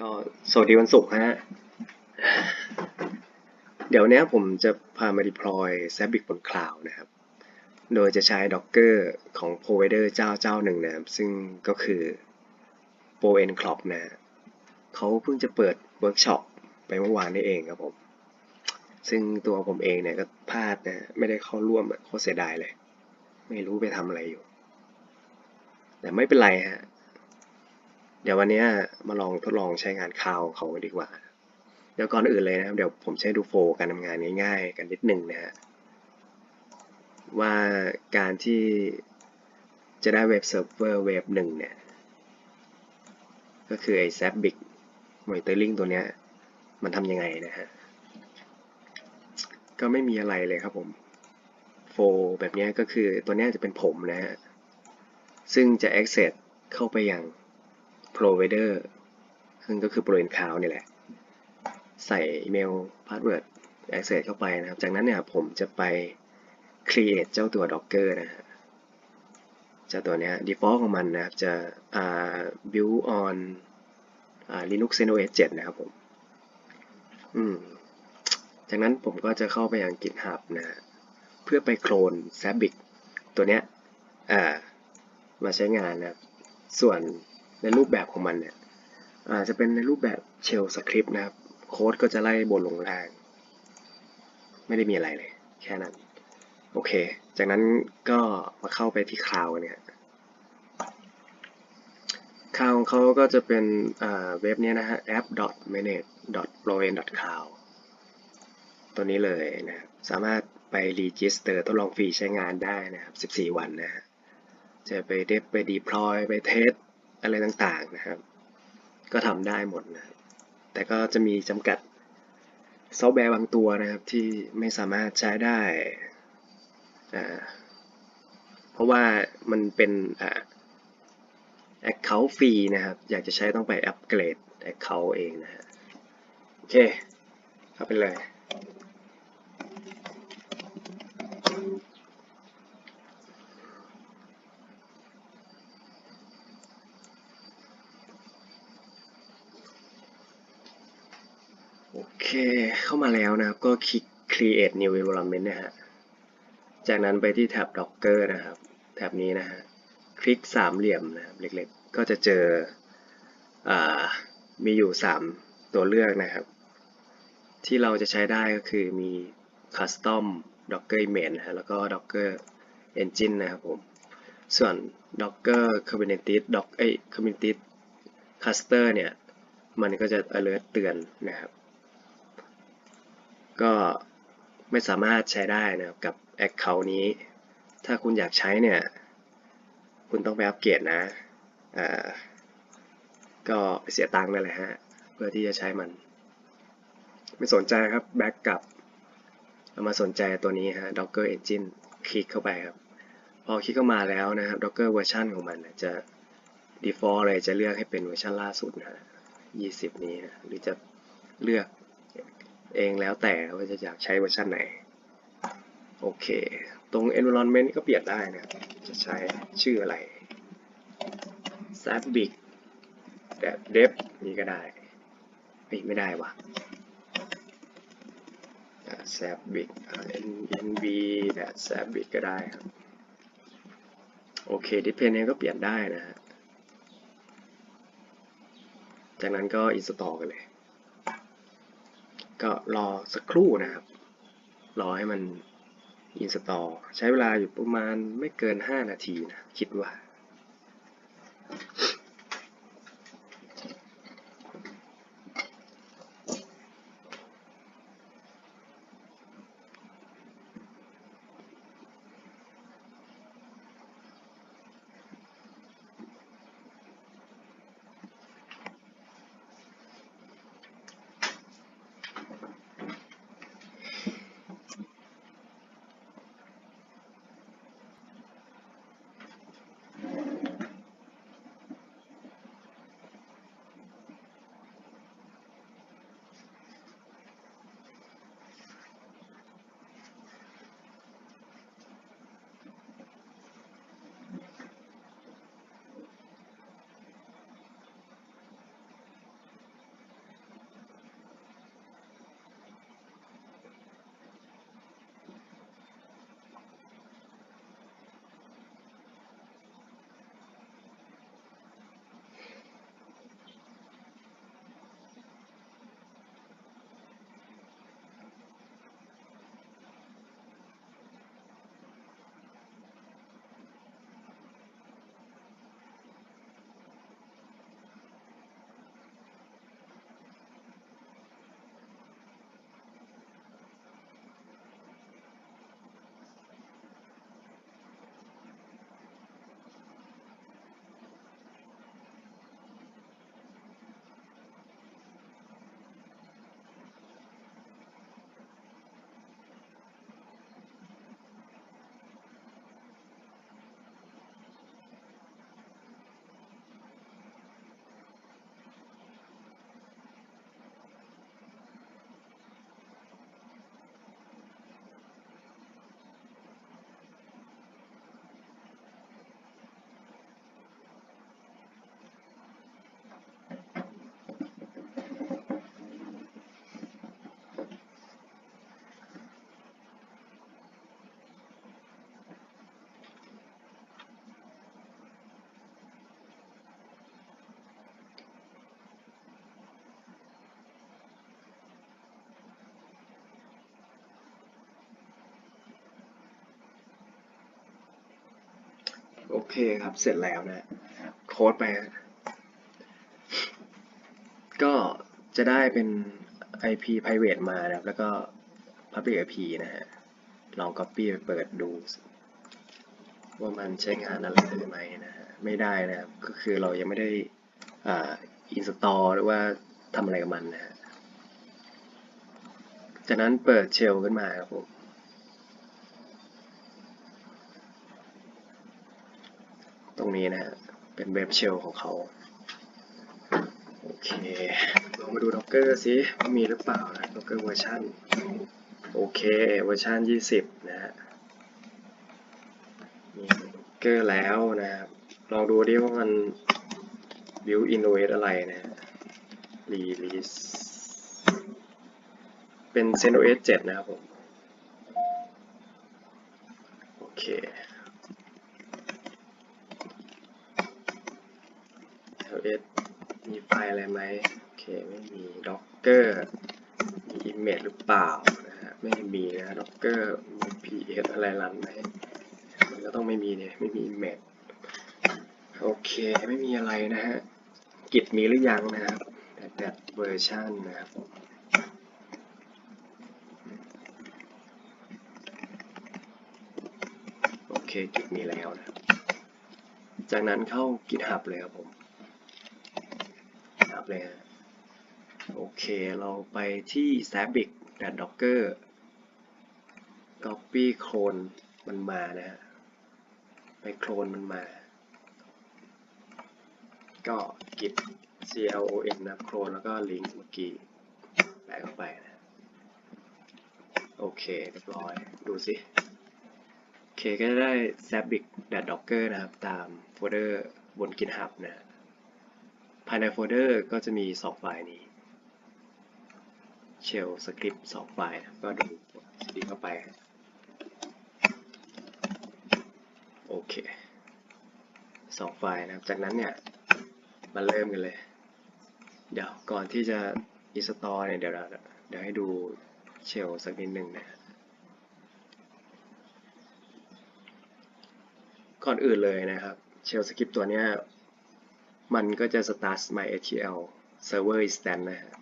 ก็สวัสดีวันศุกร์ฮะ เดี๋ยวเนี้ยผมจะพามา deploy z a b i c บน cloud นะครับ โดยจะใช้ Docker ของ provider เจ้าเจ้าหนึ่งนะครับ ซึ่งก็คือ p o n c l o p นะฮะเขาเพิ่งจะเปิดเวิร์กช็อปไปเมื่อวานนี้เองครับผม ซึ่งตัวผมเองเนี่ยก็พลาดนะไม่ได้เข้าร่วมโคตรเสียดายเลย ไม่รู้ไปทำอะไรอยู่ แต่ไม่เป็นไรฮะ เดี๋ยววันนี้มาลองทดลองใช้งานคาวเขาดีกว่า เดี๋ยวก่อนอื่นเลยนะครับ เดี๋ยวผมใช้ดูโฟการทำงานง่ายๆ กันนิดหนึ่งนะฮะว่าการที่จะได้เว็บเซิร์ฟเวอร์เว็บหนึ่งเนี่ย ก็คือไอ้ z a p b i c Monitoring ตัวเนี้ย มันทำยังไงนะฮะ ก็ไม่มีอะไรเลยครับผมโฟล์แบบเนี้ยก็คือตัวเนี้ยจะเป็นผมนะฮะ ซึ่งจะ access เข้าไปยัง provider ซึ่งก็คือ p r o i n Cloud นี่แหละ ใส่อีเมล password access เข้าไปนะครับ จากนั้นเนี่ยผมจะไป create เจ้าตัว docker นะฮะเจ้าตัวเนี้ย default ของมันนะครับ จะ build on Linux CentOS 7 นะครับผม อืม จากนั้นผมก็จะเข้าไปยัง GitHub นะฮะเพื่อไปโคลน Zabbix ตัวเนี้ยอ่ามาใช้งานนะครับ ส่วน ในรูปแบบของมันเนี่ยอาจจะเป็นในรูปแบบ shell script นะครับ โค้ดก็จะไล่บนลงล่าง ไม่ได้มีอะไรเลย แค่นั้น โอเค จากนั้นก็มาเข้าไปที่คลาวเนี่ยคลาวของเขาก็จะเป็นเว็บนี้นะฮะ app.manage.proen.cloud ตัวนี้เลยนะครับสามารถไปรีจิสเตอร์ทดลองฟรีใช้งานได้นะครับ 14 วันนะฮะจะไปเดฟไปดีพลอยไปเทส อะไรต่างๆนะครับ ก็ทำได้หมดนะแต่ก็จะมีจำกัดซอฟต์แวร์บางตัวนะครับที่ไม่สามารถใช้ได้อ่าเพราะว่ามันเป็นอ่า Account ฟรีนะครับ อยากจะใช้ต้องไปอัปเกรด Account เองนะฮะโอเคเข้าไปเลย โอเค เข้ามาแล้วนะครับ ก็คลิก create new environment นะฮะ จากนั้นไปที่แท็บ docker นะครับ แท็บนี้นะฮะ คลิกสามเหลี่ยมนะครับเล็กๆ ก็จะเจออมีอยู่ 3 ตัวเลือกนะครับ ที่เราจะใช้ได้ก็คือมี custom docker image นะฮะ แล้วก็ docker engine นะครับผม ส่วน docker kubernetes doc เอ้ย kubernetes cluster เนี่ย มันก็จะ alert เตือนนะครับ ก็ไม่สามารถใช้ได้นะครับกับ Account นี้ ถ้าคุณอยากใช้เนี่ย คุณต้องไปอัปเกรดนะอ่าก็ไปเสียตังค์นั่นแหละฮะ เพื่อที่จะใช้มัน ไม่สนใจครับแบ็กกลับเอามาสนใจตัวนี้ฮะ Docker Engine คลิกเข้าไปครับ พอคลิกเข้ามาแล้วนะครับ Docker เวอร์ชันของมันจะ default เลยจะเลือกให้เป็นเวอร์ชันล่าสุดนะฮะ20 นี้นะหรือจะเลือก เองแล้วแต่ว่าจะอยากใช้เวอร์ชันไหน โอเค ตรง environment ก็เปลี่ยนได้นะจะใช้ชื่ออะไร Zabbix แบบ dev นี่ก็ได้เฮ้ยไม่ได้วะ Zabbix nv แบบ Zabbix ก็ได้ครับโอเค dependent ก็เปลี่ยนได้นะฮะจากนั้นก็ install กันเลย ก็รอสักครู่นะครับ รอให้มันอินสตอลใช้เวลาอยู่ประมาณไม่เกิน 5 นาทีนะ คิดว่า เคครับ เสร็จแล้วนะโค้ดไป ก็จะได้เป็น IP private มานะครับ แล้วก็ public IP นะฮะ ลอง copy ไปเปิดดู ว่ามันใช้งานอะไรได้ไหมนะฮะ ไม่ได้นะครับ ก็คือเรายังไม่ได้อ่า install หรือว่าทำอะไรกับมันนะฮะ จากนั้นเปิดเชลขึ้นมาครับผม ตรงนี้นะฮะเป็นเว็บเชลของเขาโอเคลองมาดู Docker ซิว่ามีหรือเปล่านะ Docker เวอร์ชันโอเคเวอร์ชัน20 นะฮะมี Docker แล้วนะครับลองดูดิว่ามัน build i n o v a t e อะไรนะฮะ release เป็น CentOS 7 นะครับผม โอเค CentOS มี ไฟล์อะไรไหมโอเคไม่มี Docker มี image หรือเปล่านะฮะไม่มีนะ Docker มี PS อะไรรันไหมมันก็ต้องไม่มีเนี่ยไม่มี image โอเคไม่มีอะไรนะฮะกิจมีหรือยังนะครับแต่เวอร์ชันนะครับโอเคกิจมีแล้วนะจากนั้นเข้า GitHub เลยครับผม เลยฮะโอเคเราไปที่ Zabbix docker copy clone มันมานะฮะไปโคลนมันมา ก็ git clon นะโคลนแล้วก็ลิงก์เมื่อกี้แปะเข้าไปนะโอเคเรียบร้อยดูสิโอเคก็ได้ zabbix docker นะครับ ตามโฟลเดอร์บน GitHub นะ ภายในโฟลเดอร์ก็จะมี 2 ไฟล์นี้ shell script 2 ไฟล์นะก็ดูดีเข้าไป โอเคสองไฟล์นะครับ จากนั้นเนี่ย มาเริ่มกันเลย เดี๋ยวก่อนที่จะ install เนี่ยเดี๋ยวเราเดี๋ยวให้ดูเชลสักนิดหนึ่งนะก่อนอื่นเลยนะครับ เชลสคริปต์ตัวเนี้ย มันก็จะ start MySQL server instance นะฮะ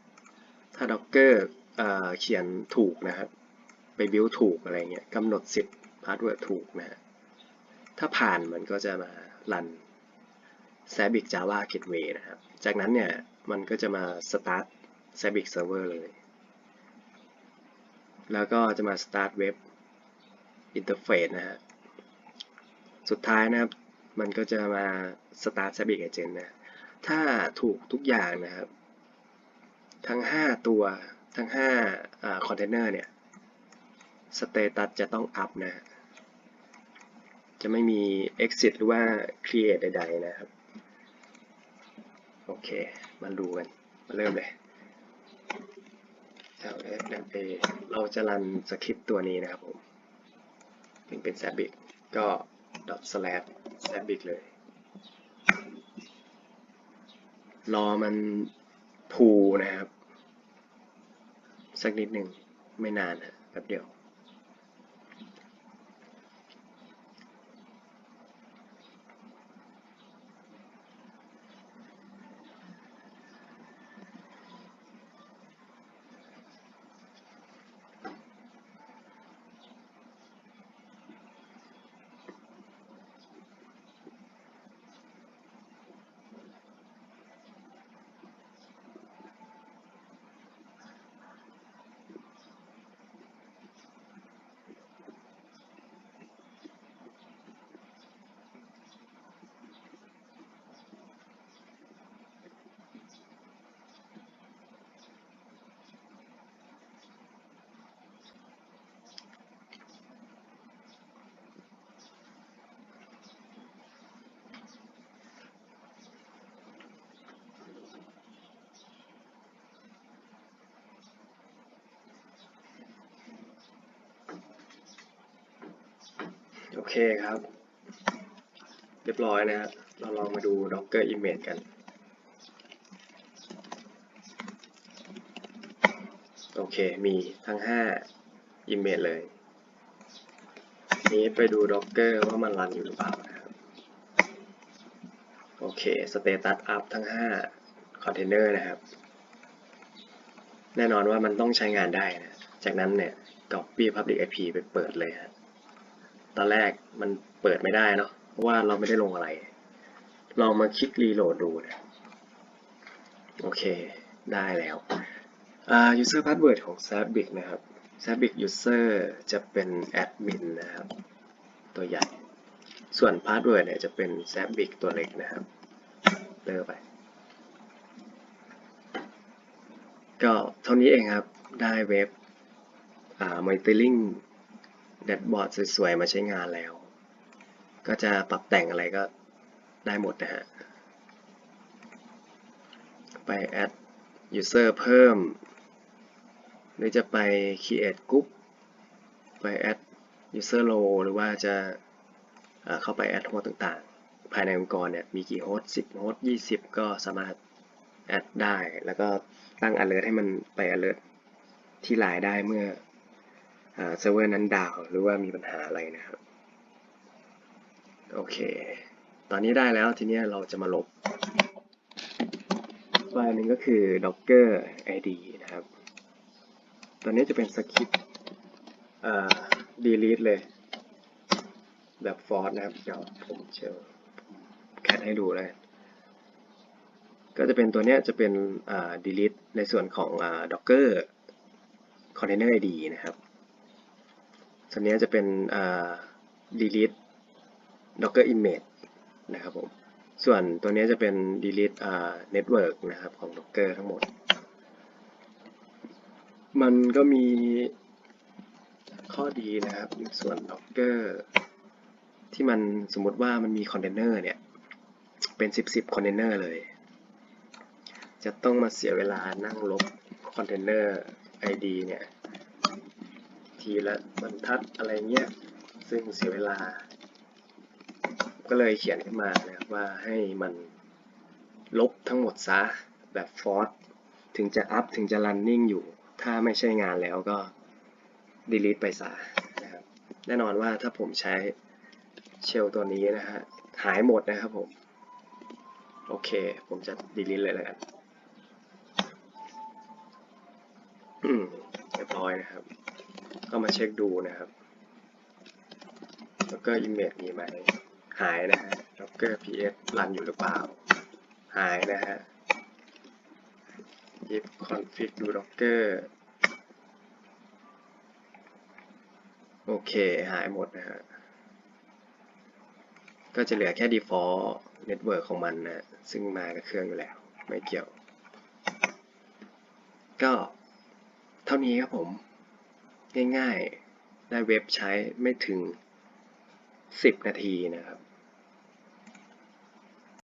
ถ้า Docker เเขียนถูกนะครับ ไป build ถูกอะไรเงี้ยกำหนดสิทธ์ password ถูกนะฮะ ถ้าผ่านมันก็จะมารัน Zabbix Java Gateway นะครับ จากนั้นเนี่ย มันก็จะมา start Zabbix Server เลย แล้วก็จะมา start Web Interface นะฮะ สุดท้ายนะครับ มันก็จะมา start Zabbix Agent นะ ถ้าถูกทุกอย่างนะครับ ทั้ง 5 ตัว ทั้ง5คอนเทนเนอร์เนี่ย status จะต้อง up นะ จะไม่มี exit หรือว่า create ใดๆนะครับ โอเค มาดูกัน มาเริ่มเลย LSMA เราจะรันสคริปต์ตัวนี้นะครับผมถึงเป็น Zabbix ก็ dot slash Zabbix เลย รอมันพูนะครับ สักนิดหนึ่งไม่นานนะแป๊บเดียว เคครับ เรียบร้อยนะฮะเราลองมาดู Docker Image กัน โอเค มีทั้ง 5 Image เลย นี้ไปดู Docker ว่ามันรันอยู่หรือเปล่านะครับ โอเคสเตตัสอัพทั้ง5คอนเทนเนอร์นะครับ แน่นอนว่ามันต้องใช้งานได้นะ จากนั้นเนี่ย copy public IP ไปเปิดเลยฮะ ตอนแรกมันเปิดไม่ได้เนาะเพราะว่าเราไม่ได้ลงอะไร ลองมาคลิกรีโหลดดูนะโอเค ได้แล้วอ่า user password ของ Zabbix นะครับ Zabbix user จะเป็นแอดมินนะครับ ตัวใหญ่ ส่วน password เนี่ยจะเป็น Zabbix ตัวเล็กนะครับเติมไป ก็เท่านี้เองครับ ได้เว็บอ่า monitoring dashboard สวยๆ มาใช้งานแล้ว ก็จะปรับแต่งอะไรก็ได้หมดนะฮะ ไป add user เพิ่ม หรือจะไป create group ไป add user role หรือว่าจะเข้าไป add host ต่างๆ ภายในองค์กรเนี่ยมีกี่โฮสต์10โฮสต์20 ก็สามารถ add ได้ แล้วก็ตั้ง alert ให้มันไป alert ที่ไลน์ได้เมื่อ เซิร์ฟเวอร์นั้นดาวหรือว่ามีปัญหาอะไรนะครับ โอเค ตอนนี้ได้แล้วทีนี้เราจะมาลบไฟล์หนึ่งก็คือ docker id นะครับตัวนี้จะเป็นสคริปต์ delete เลย แบบฟอร์สนะครับ เดี๋ยวผมเชิญแคทให้ดูเลย ก็จะเป็นตัวเนี้ยจะเป็น delete ในส่วนของ docker container id นะครับ ส่วนนี้จะเป็น delete docker image นะครับผม ส่วนตัวนี้จะเป็น delete network นะครับของ docker ทั้งหมด มันก็มีข้อดีนะครับ ส่วน docker ที่มันสมมติว่ามันมีคอนเทนเนอร์เนี่ย เป็น 10 10คอนเทนเนอร์เลย จะต้องมาเสียเวลานั่งลบคอนเทนเนอร์ ID เนี่ย ทีละบรรทัดอะไรเงี้ย ซึ่งเสียเวลา ก็เลยเขียนขึ้นมานะครับว่าให้มันลบทั้งหมดซะแบบฟอร์สถึงจะอัพถึงจะรันนิ่งอยู่ ถ้าไม่ใช่งานแล้วก็ delete ไปซะนะครับแน่นอนว่าถ้าผมใช้เชลตัวนี้นะฮะหายหมดนะครับผม โอเค ผมจะ delete เลยแล้วกันอืมเรียบร้อยนะครับ ก็มาเช็คดูนะครับแล้วก็ image มีไหมหายนะฮะ docker ps รันอยู่หรือเปล่า หายนะฮะ git config ดู docker โอเค หายหมดนะฮะ ก็จะเหลือแค่ default network ของมันนะ ซึ่งมากับเครื่องอยู่แล้ว ไม่เกี่ยว ก็เท่านี้ครับผม ง่ายๆ ได้เว็บใช้ไม่ถึง 10 นาทีนะครับ